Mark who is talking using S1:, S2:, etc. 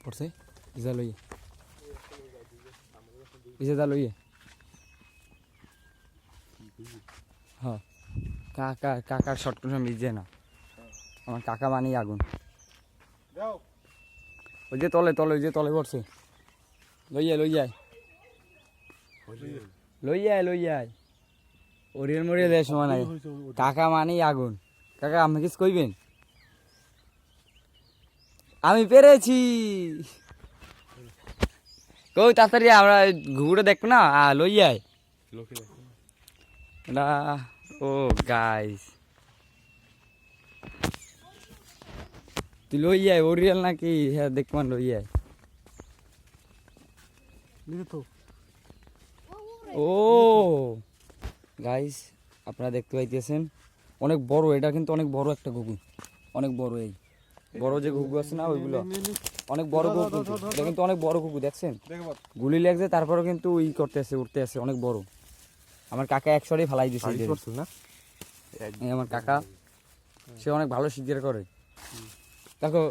S1: পড়ছে ইজা লইয়ে ইজা দা লইয়ে হ্যাঁ কাকা কাকার শর্ট কোনো মিজে না আমার কাকা মানেই আগুন ওই যে তলে তলে ওই যে তলে পড়ছে লইয়া লইয়া লইয়া লইয়া ওরিয়াল মরিয়া দেয় সময় নাই কাকা মানেই আগুন কাকা আপনি কিছু কইবেন আমি পেরেছি। কই তাড়াতাড়ি আমরা ঘুরে দেখব না? লইয়াই
S2: লোকে
S1: এটা ও গাইস তুই লইয়াই ওরিয়াল নাকি? হ্যাঁ দেখমান লইয়াই
S2: লিখে তো।
S1: ও গাইস আপনারা দেখতে পাইতেছেন। অনেক বড় এটা কিন্তু অনেক বড় একটা ঘুঘু। অনেক বড় এই। বড় যে ঘুঘু আছে না ওইগুলো? অনেক বড় ঘুঘু। কিন্তু। এটা কিন্তু অনেক বড় ঘুঘু দেখছেন? গুলি লাগছে তারপরে কিন্তু ই করতে আছে উঠতে আছে অনেক বড়। আমার কাকা একশোটাই ফালাই
S2: না?
S1: আমার কাকা সে অনেক ভালো শিকার করে। দেখো